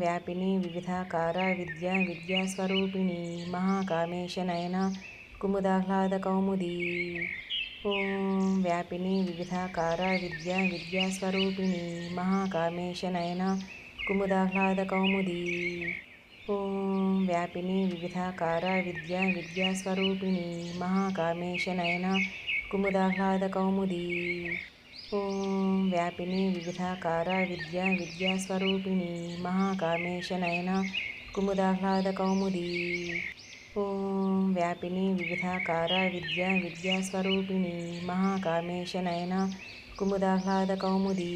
వ్యాపిని వివిధాకార విద్య విద్యాస్వరూపిణి మహాకామేశ నయన కుముదాహ్లాద కౌముదీ. ఓం వ్యాపిని వివిధాకార విద్య విద్యాస్వరూపిణి మహాకామేశ నయన కుముదాహ్లాద కౌముదీ. ఓం వ్యాపిని వివిధాకార విద్య విద్యాస్వరూపిణి మహాకామేశ నయన కుముదాహ్లాద కౌముదీ. ఓం వ్యాపిని వివిధాకార విద్య విద్యాస్వరూపిణి మహాకామేశనయన కుముదాహ్లాద కౌముదీ. ఓం వ్యాపిని వివిధాకార విద్య విద్యాస్వరూపిణి మహాకామేశనయన కుముదాహ్లాద కౌముదీ.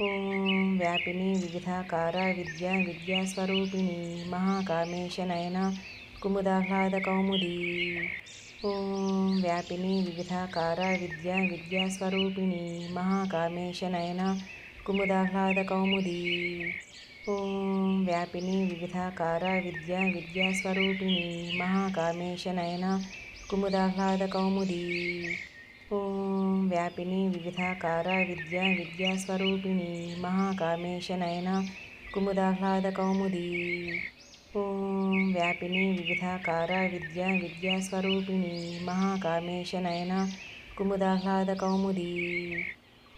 ఓం వ్యాపిని వివిధాకార విద్య విద్యాస్వరూపిణి మహాకామేశనయన కుముదాహ్లాద కౌముదీ. ఓం వ్యాపిని వివిధాకార విద్యా విద్యాస్వరూపిణి మహాకామేశ నయన కుముదాహ్లాద కౌముదీ. ఓం వ్యాపిని వివిధాకార విద్యా విద్యాస్వరూపిణి మహాకామేశ నయన కుముదాహ్లాద కౌముదీ. ఓం వ్యాపిని వివిధాకార విద్యా విద్యాస్వరూపిణి మహాకామేశ నయన కుముదాహ్లాద కౌముదీ. ఓం వ్యాపిని వివిధాకార విద్య విద్యాస్వరూపిణి మహాకామేశ నయన కుముదాహ్లాద కౌముదీ.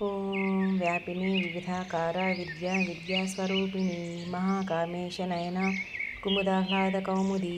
ఓం వ్యాపిని వివిధాకార విద్య విద్యాస్వరూపిణి మహాకామేశ నయన కుముదాహ్లాద కౌముదీ.